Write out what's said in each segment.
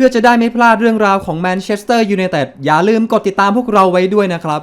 พื่อจะได้ไม่พลาดเรื่องราวของแมนเชสเตอร์ยูไนเต็ดอย่าลืมกดติดตามพวกเราไว้ด้วยนะครับ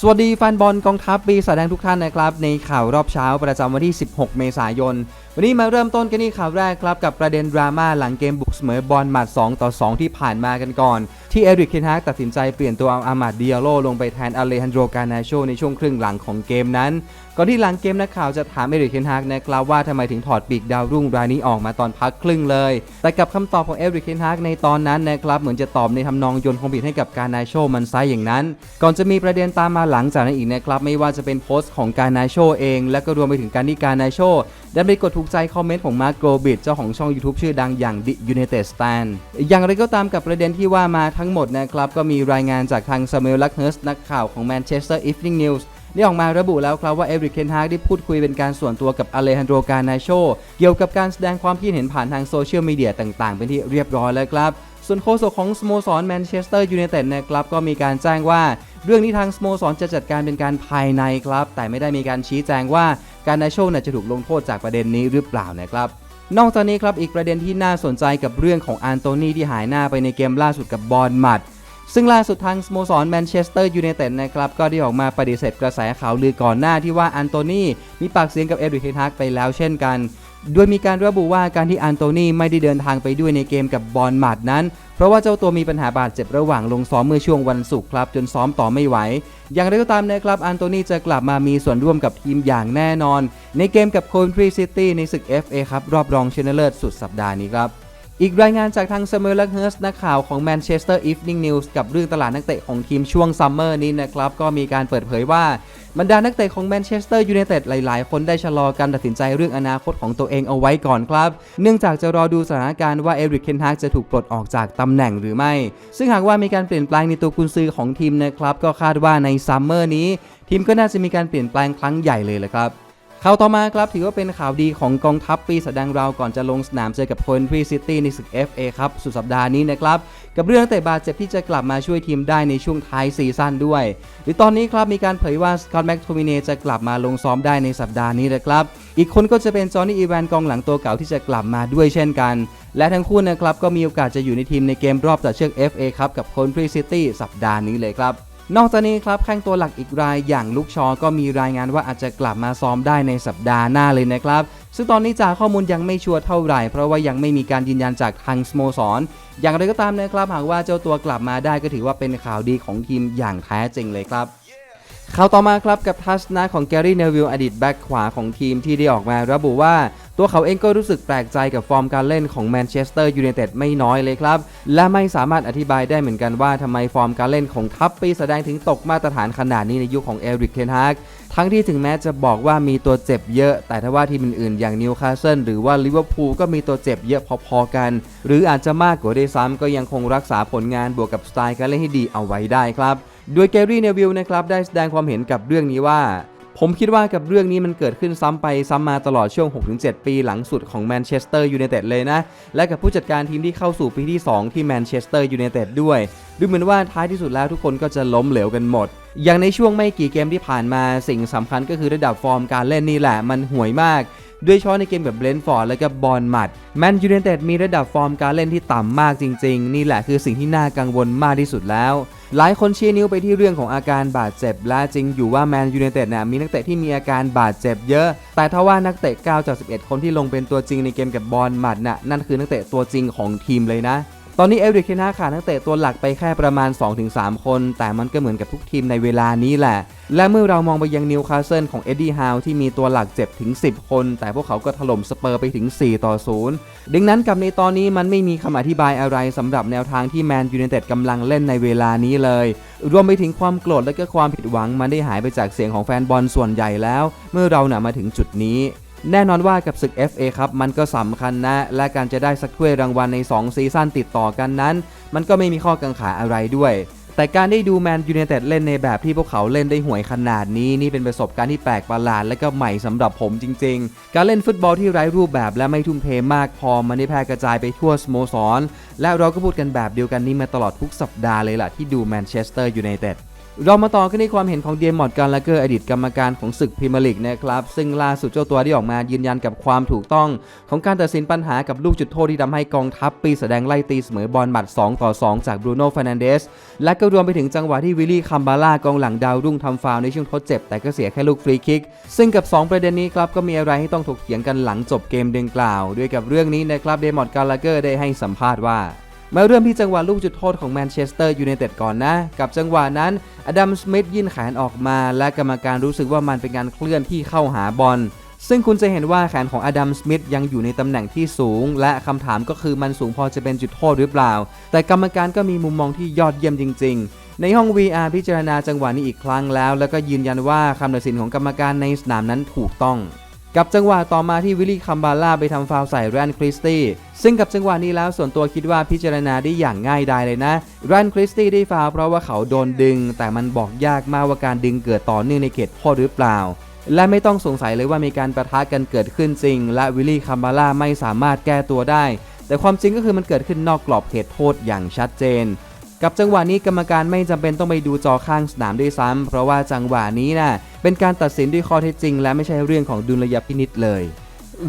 สวัสดีแฟนบอลกองทัพปีศาจแดงทุกท่านนะครับ ในข่าวรอบเช้าประจำวันที่ 16 เมษายนวันนี้มาเริ่มต้นกันที่ข่าวแรกครับ กับประเด็นดราม่าหลังเกมบุกเสมอบอลหมัด 2 ต่อ 2 ที่ผ่านมากันก่อน ที่เอริกเคนฮากตัดสินใจเปลี่ยนตัวเอาอามาดเดิอาโลลงไปแทนอเลฮันโดรกานาโชในช่วงครึ่งหลังของเกมนั้น ก่อนที่หลังเกมนักข่าวจะถามเอริกเคนฮากนะครับว่าทำไมถึงถอดปีกดาวรุ่งรายนี้ออกมาตอนพักครึ่งเลย แต่กับคำตอบของเอริกเคนฮากในตอนนั้นนะครับเหมือนจะตอบในทำนองโยนความผิดให้กับกานาโชมันไซอย่างนั้น ก่อนจะมีประเด็นตามมาหลังจากนั้นอีกนะครับไม่ว่าจะเป็นโพสต์ของกานาโชเอง และก็รวมไปถึงการที่กานาโชได้ไปกดถูกใจคอมเมนต์ของมาร์กโกบิดเจ้าของช่อง YouTube ชื่อดังอย่าง The United Stand อย่างไรก็ตามกับประเด็นที่ว่ามาทั้งหมดนะครับ ก็มีรายงานจากทางซามูเอลลักเฮิร์สนักข่าวของ Manchester Evening News ได้ออกมาระบุแล้วครับว่าเอริกเคนฮากได้พูดคุยเป็นการส่วนตัวกับอเลฮันโดรกานาโช เกี่ยวกับการแสดงความคิดเห็นผ่านทางโซเชียลมีเดียต่างๆ เป็นที่เรียบร้อยแล้วครับ ส่วนโฆษกของสโมสรแมนเชสเตอร์ยูไนเต็ดนะครับก็มีการแจ้งว่า เรื่องนี้ทางสโมสรจะจัดการเป็นการภายในครับ แต่ไม่ได้มีการชี้แจงว่า การนาโชจะถูกลงโทษจากประเด็นนี้หรือเปล่านะครับ นอกจากนี้ครับอีกประเด็นที่น่าสนใจกับเรื่องของอันโตนีที่หายหน้าไปในเกมล่าสุดกับบอลมัดซึ่งล่าสุดทางสโมสรแมนเชสเตอร์ยูไนเต็ดนะครับก็ได้ออกมาปฏิเสธกระแสข่าวลือก่อนหน้าที่ว่าอันโตนีมีปากเสียงกับเอริกเทนฮากไปแล้วเช่นกัน โดยมีการระบุว่าการที่อันโตนีไม่ได้เดินทางไปด้วยในเกมกับบอลมัดนั้น เพราะว่าเจ้าตัวมีปัญหาบาดเจ็บระหว่างลงซ้อมเมื่อช่วงวันศุกร์ครับ จนซ้อมต่อไม่ไหว อย่างไรก็ตามนะครับอันโตนีจะกลับมามีส่วนร่วมกับทีมอย่างแน่นอน ในเกมกับโค n นทรีซิตี้ในศึก FA ครับรอบรองชนะเลิศสุดสัปดาห์นี้ครับ อีกรายงานจากทางเซม u ล l เฮิร์สนักข่าวของ Manchester Evening News กับเรื่องตลาดนักเตะของทีมช่วงซัมเมอร์นี้นะครับ ก็มีการเปิดเผยว่าบรรดานักเตะของ Manchester United หลาย ๆ คนได้ชะลอการตัดสินใจเรื่องอนาคตของตัวเองเอาไว้ก่อนครับ เนื่องจากจะรอดูสถานการณ์ว่าเอริกเคนฮากจะถูกปลดออกจากตำแหน่งหรือไม่ ซึ่งหากว่ามีการเปลี่ยนแปลงในตัวกุนซือของทีมนะครับ ก็คาดว่าในซัมเมอร์นี้ ทีมก็น่าจะมีการเปลี่ยนแปลงครั้งใหญ่เลยแหละครับ ข่าวต่อมาครับถือว่าเป็นข่าวดีของกองทัพปีศาจแดงเราก่อนจะลงสนามเจอกับโคนทรีซิตี้ในศึก FA ครับสุดสัปดาห์นี้นะครับ กับเรื่องเตะบาดเจ็บที่จะกลับมาช่วยทีมได้ในช่วงท้ายซีซั่นด้วย หรือตอนนี้ครับมีการเผยว่าสกอตแม็กโทมิเนจะกลับมาลงซ้อมได้ในสัปดาห์นี้นะครับ อีกคนก็จะเป็นจอห์นนี่อีแวนกองหลังตัวเก่าที่จะกลับมาด้วยเช่นกัน และทั้งคู่นะครับก็มีโอกาสจะอยู่ในทีมในเกมรอบตัดเชือก FA ครับกับโคนทรีซิตี้สัปดาห์นี้เลยครับ นอกจากนี้ครับแข้งตัวหลักอีกรายอย่างลูกชอ ก็มีรายงานว่าอาจจะกลับมาซ้อมได้ในสัปดาห์หน้าเลยนะครับ ซึ่งตอนนี้จากข้อมูลยังไม่ชัวร์เท่าไหร่ เพราะว่ายังไม่มีการยืนยันจากทางสโมสร อย่างไรก็ตามนะครับ หากว่าเจ้าตัวกลับมาได้ก็ถือว่าเป็นข่าวดีของทีมอย่างแท้จริงเลยครับข่าวต่อมาครับกับทัศนะของแกรี่เนวิลอดีตแบ็กขวาของทีมที่ได้ออกมาระบุว่าตัวเขาเองก็รู้สึกแปลกใจกับฟอร์มการเล่นของแมนเชสเตอร์ยูไนเต็ดไม่น้อยเลยครับ และไม่สามารถอธิบายได้เหมือนกันว่าทำไมฟอร์มการเล่นของทัพปีแสดงถึงตกมาตรฐานขนาดนี้ในยุคของเอริกเทนฮากทั้งที่ถึงแม้จะบอกว่ามีตัวเจ็บเยอะ แต่ถ้าว่าทีมอื่นๆ อย่างนิวคาสเซิลหรือว่าลิเวอร์พูลก็มีตัวเจ็บเยอะพอๆกัน หรืออาจจะมากกว่าด้วยซ้ำก็ยังคงรักษาผลงานบวกกับสไตล์การเล่นที่ดีเอาไว้ได้ครับ โดยแกรี่เนวิลนะครับได้แสดงความเห็นกับเรื่องนี้ว่า ผมคิดว่ากับเรื่องนี้มันเกิดขึ้นซ้ำไปซ้ำมาตลอดช่วง 6-7 ปีหลังสุดของแมนเชสเตอร์ยูไนเต็ดเลยนะ และกับผู้จัดการทีมที่เข้าสู่ปีที่ 2 ที่แมนเชสเตอร์ยูไนเต็ดด้วย ดูเหมือนว่าท้ายที่สุดแล้วทุกคนก็จะล้มเหลวกันหมด อย่างในช่วงไม่กี่เกมที่ผ่านมาสิ่งสำคัญก็คือระดับฟอร์มการเล่นนี่แหละมันห่วยมากโดยเฉพาะในเกมกับเบรนฟอร์ดและก็บอลมัดแมนยูไนเต็ดมีระดับฟอร์มการเล่นที่ต่ำมากจริง ๆ นี่แหละคือสิ่งที่น่ากังวลมากที่สุดแล้ว หลายคนชี้นิ้วไปที่เรื่องของอาการบาดเจ็บ และจริงอยู่ว่าแมนยูไนเต็ดนะมีนักเตะที่มีอาการบาดเจ็บเยอะ แต่ถ้าว่านักเตะ9จาก11 คนที่ลงเป็นตัวจริงในเกมกับบอลมัดน่ะนั่นคือนักเตะตัวจริงของทีมเลยนะ ตอนนี้เอริกเทนาขาดนักเตะตัวหลักไปแค่ประมาณ 2-3 คน แต่มันก็เหมือนกับทุกทีมในเวลานี้แหละ และเมื่อเรามองไปยังนิวคาสเซิลของเอ็ดดี้ฮาวที่มีตัวหลักเจ็บถึง 10 คน แต่พวกเขาก็ถล่มสเปอร์ไปถึง 4 ต่อ 0 ดังนั้นกับในตอนนี้มันไม่มีคำอธิบายอะไรสำหรับแนวทางที่แมนยูไนเต็ดกำลังเล่นในเวลานี้เลย รวมไปถึงความโกรธและก็ความผิดหวังมันได้หายไปจากเสียงของแฟนบอลส่วนใหญ่แล้ว เมื่อเราหนามาถึงจุดนี้ แน่นอนว่ากับศึก FA ครับมันก็สำคัญนะ และการจะได้สักถ้วยรางวัลใน 2 ซีซั่นติดต่อกันนั้น มันก็ไม่มีข้อกังขาอะไรด้วย แต่การได้ดูแมนยูไนเต็ดเล่นในแบบที่พวกเขาเล่นได้ห่วยขนาดนี้ นี่เป็นประสบการณ์ที่แปลกประหลาดและก็ใหม่สำหรับผมจริง ๆ การเล่นฟุตบอลที่ไร้รูปแบบและไม่ทุ่มเทมากพอมันได้แพร่กระจายไปทั่วสโมสรและเราก็พูดกันแบบเดียวกันนี้มาตลอดทุกสัปดาห์เลยล่ะที่ดูแมนเชสเตอร์ยูไนเต็ด เรามาต่อกันที่ความเห็นของเดียมอดการลาเกอร์อดีตกรรมการของศึกพรีเมียร์ลีกนะครับซึ่งล่าสุดเจ้าตัวได้ออกมายืนยันกับความถูกต้อง ของการตัดสินปัญหากับลูกจุดโทษที่ทำให้กองทัพปีแสดงไล่ตีเสมอบอลหมัด 2 ต่อ 2 จากบรูโน่ฟ r น a นเดสและก็รวมไปถึงจังหวะที่วิลลี่คัมบาล่ากองหลังดาวรุ่งทำฟาวล์ในช่วงทดเจ็บ แต่ก็เสียแค่ลูกฟรีคิก ซึ่งกับ 2 ประเด็นนี้ครับก็มีอะไรให้ต้องถกเถียงกันหลังจบเกมดังกล่าว ด้วยกับเรื่องนี้นะครับเดมอดการลาเกอร์ได้ให้สัมภาษณ์ว่า มาเริ่มที่จังหวะลูกจุดโทษของแมนเชสเตอร์ยูไนเต็ดก่อนนะ กับจังหวะนั้นอดัมสมิธยื่นแขนออกมา และกรรมการรู้สึกว่ามันเป็นการเคลื่อนที่เข้าหาบอลซึ่งคุณจะเห็นว่าแขนของอดัมสมิธยังอยู่ในตำแหน่งที่สูง และคำถามก็คือมันสูงพอจะเป็นจุดโทษหรือเปล่า แต่กรรมการก็มีมุมมองที่ยอดเยี่ยมจริง ๆ ในห้อง VR พิจารณาจังหวะนี้อีกครั้งแล้ว แล้วก็ยืนยันว่าคำตัดสินของกรรมการในสนามนั้นถูกต้อง กับจังหวะต่อมาที่วิลลี่คัมบาล่าไปทำฟาวใส่แรนคริสตี้ซึ่งกับจังหวะนี้แล้วส่วนตัวคิดว่าพิจารณาได้อย่างง่ายดายเลยนะแรนคริสตี้ได้ฟาวเพราะว่าเขาโดนดึง แต่มันบอกยากมากว่าการดึงเกิดต่อเนื่องในเขตโทษหรือเปล่า และไม่ต้องสงสัยเลยว่ามีการประทะกันเกิดขึ้นจริง และวิลลี่คัมบาล่าไม่สามารถแก้ตัวได้ แต่ความจริงก็คือมันเกิดขึ้นนอกกรอบเขตโทษอย่างชัดเจนกับจังหวะนี้กรรมการไม่จำเป็นต้องไปดูจอข้างสนามด้วยซ้ำเพราะว่าจังหวะนี้นะ่ะ เป็นการตัดสินด้วยข้อเท็จจริง และไม่ใช่เรื่องของดุลยพินิษเลย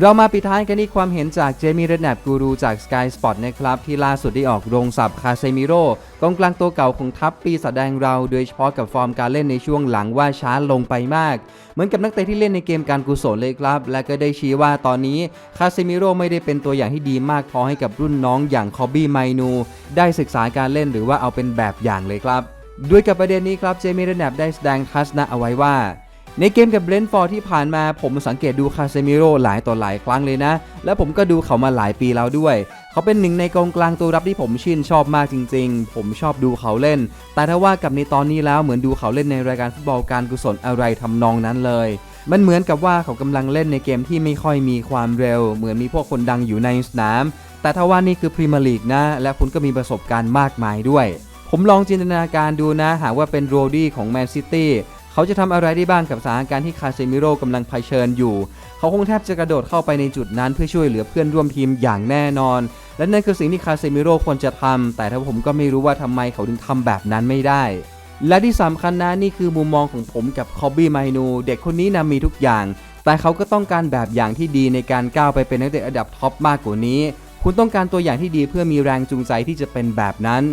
เรามาปิดท้ายกันที่ความเห็นจากเจมี่เรดแนบกูรูจาก Sky Sport นะครับ ที่ล่าสุดได้ออกโรงสับคาเซมิโร่กองกลางตัวเก่าของทัพปีศาจแดงเราโดยเฉพาะกับฟอร์มการเล่นในช่วงหลังว่าช้าลงไปมาก เหมือนกับนักเตะที่เล่นในเกมการกุศลเลยครับ และก็ได้ชี้ว่าตอนนี้คาเซมิโร่ไม่ได้เป็นตัวอย่างที่ดีมากพอให้กับรุ่นน้องอย่างคอบบี้ไมนูได้ศึกษาการเล่นหรือว่าเอาเป็นแบบอย่างเลยครับด้วยกับประเด็นนี้ครับเจมี่เรดแนบได้แสดงทัศนะเอาไว้ว่า ในเกมกับเบรนท์ฟอร์ที่ผ่านมาผมสังเกตดูคาเซมิโร่หลายต่อหลายครั้งเลยนะ และผมก็ดูเขามาหลายปีแล้วด้วย เขาเป็นหนึ่งในกองกลางตัวรับที่ผมชื่นชอบมากจริงๆ ผมชอบดูเขาเล่น แต่ถ้าว่ากับในตอนนี้แล้วเหมือนดูเขาเล่นในรายการฟุตบอลการกุศลอะไรทำนองนั้นเลย มันเหมือนกับว่าเขากำลังเล่นในเกมที่ไม่ค่อยมีความเร็ว เหมือนมีพวกคนดังอยู่ในสนาม แต่ถ้าว่านี่คือพรีเมียร์ลีกนะ และคุณก็มีประสบการณ์มากมายด้วย ผมลองจินตนาการดูนะ หากว่าเป็นโรดี้ของแมนซิตี้ เขาจะทำอะไรได้บ้างกับสถานการณ์ที่คาเซมิโร่กำลังเผชิญอยู่ เขาคงแทบจะกระโดดเข้าไปในจุดนั้นเพื่อช่วยเหลือเพื่อนร่วมทีมอย่างแน่นอน และนั่นคือสิ่งที่คาเซมิโร่ควรจะทำแต่ถ้าผมก็ไม่รู้ว่าทำไมเขาถึงทำแบบนั้นไม่ได้ และที่สำคัญนะนี่คือมุมมองของผมกับคอบบี้ไมนูเด็กคนนี้นะมีทุกอย่าง แต่เขาก็ต้องการแบบอย่างที่ดีในการก้าวไปเป็นนักเตะระดับท็อปมากกว่านี้ คุณต้องการตัวอย่างที่ดีเพื่อมีแรงจูงใจที่จะเป็นแบบนั้น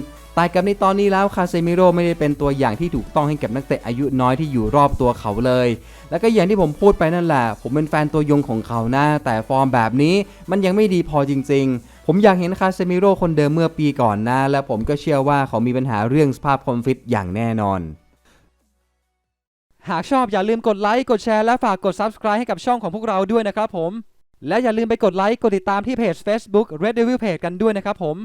แต่กับในตอนนี้แล้วคาเซมิโร่ไม่ได้เป็นตัวอย่างที่ถูกต้องให้กับนักเตะอายุน้อยที่อยู่รอบตัวเขาเลย แล้วก็อย่างที่ผมพูดไปนั่นแหละ ผมเป็นแฟนตัวยงของเขานะแต่ฟอร์มแบบนี้มันยังไม่ดีพอจริง ๆ ผมอยากเห็นคาเซมิโร่คนเดิมเมื่อปีก่อนนะ และผมก็เชื่อว่าเขามีปัญหาเรื่องสภาพคอมฟิตอย่างแน่นอน หากชอบอย่าลืมกดไลค์กดแชร์และฝากกด Subscribe ให้กับช่องของพวกเราด้วยนะครับผมและอย่าลืมไปกดไลค์กดติดตามที่เพจ Facebook Red Devil Page กันด้วยนะครับผม